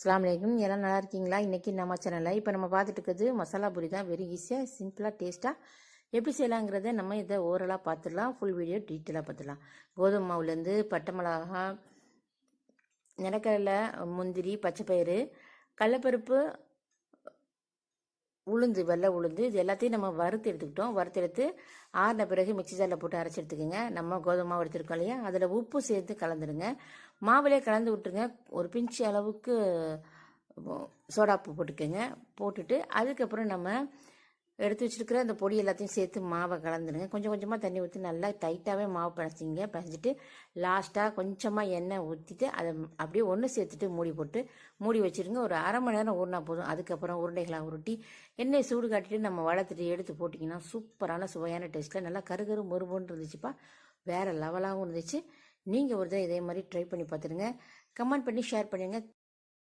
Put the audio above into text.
அஸ்லாம் அலைக்கும். எல்லாம் நல்லா இருக்கீங்களா? இன்றைக்கி நம்ம சேனலில் இப்போ நம்ம பார்த்துட்டு இருக்கிறது மசாலா பூரி தான். வெரி ஈஸியாக சிம்பிளாக டேஸ்ட்டாக எப்படி செய்யலாங்கிறத நம்ம இதை ஓரலாக பார்த்துடலாம். ஃபுல் வீடியோ டீட்டெயிலாக பார்த்துடலாம். கோதுமை மாவுலேருந்து பட்டை மிளகா நிலக்கடலை முந்திரி பச்சைப்பயிறு கடலப்பருப்பு உளுந்து வெள்ளை உளுந்து இது எல்லாத்தையும் நம்ம வறுத்து எடுத்துக்கிட்டோம். வறுத்து எடுத்து ஆறின பிறகு மிக்சி ஜாரில் போட்டு அரைச்சி எடுத்துக்கோங்க. நம்ம கோதுமை மாவு எடுத்துருக்கோம் இல்லையா? அதில் உப்பு சேர்த்து கலந்துடுங்க மாவுலேயே கலந்து விட்டுருங்க. ஒரு பிஞ்சு அளவுக்கு சோடாப்பு போட்டுக்கோங்க. போட்டுட்டு அதுக்கப்புறம் நம்ம எடுத்து வச்சுருக்கிற அந்த பொடி எல்லாத்தையும் சேர்த்து மாவை கலந்துடுங்க கொஞ்சம் கொஞ்சமாக தண்ணி ஊற்றி நல்லா டைட்டாகவே மாவு பிணைச்சிங்க. பிணைச்சிட்டு லாஸ்ட்டாக கொஞ்சமாக எண்ணெய் ஊற்றிட்டு அதை அப்படியே ஒன்று சேர்த்துட்டு மூடி போட்டு மூடி வச்சிருங்க. ஒரு அரை மணி நேரம் ஊறினா போதும். அதுக்கப்புறம் உருண்டைகளாக உருட்டி எண்ணெய் சூடு காட்டிட்டு நம்ம வளர்த்துட்டு எடுத்து போட்டிங்கன்னா சூப்பரான சுவையான டேஸ்ட்டில் நல்லா கருகரு மொறுமொன்று இருந்துச்சுப்பா. வேறு லெவலாகவும் இருந்துச்சு. நீங்கள் ஒரு தான் இதே மாதிரி ட்ரை பண்ணி பார்த்துருங்க. கமெண்ட் பண்ணி ஷேர் பண்ணுங்கள்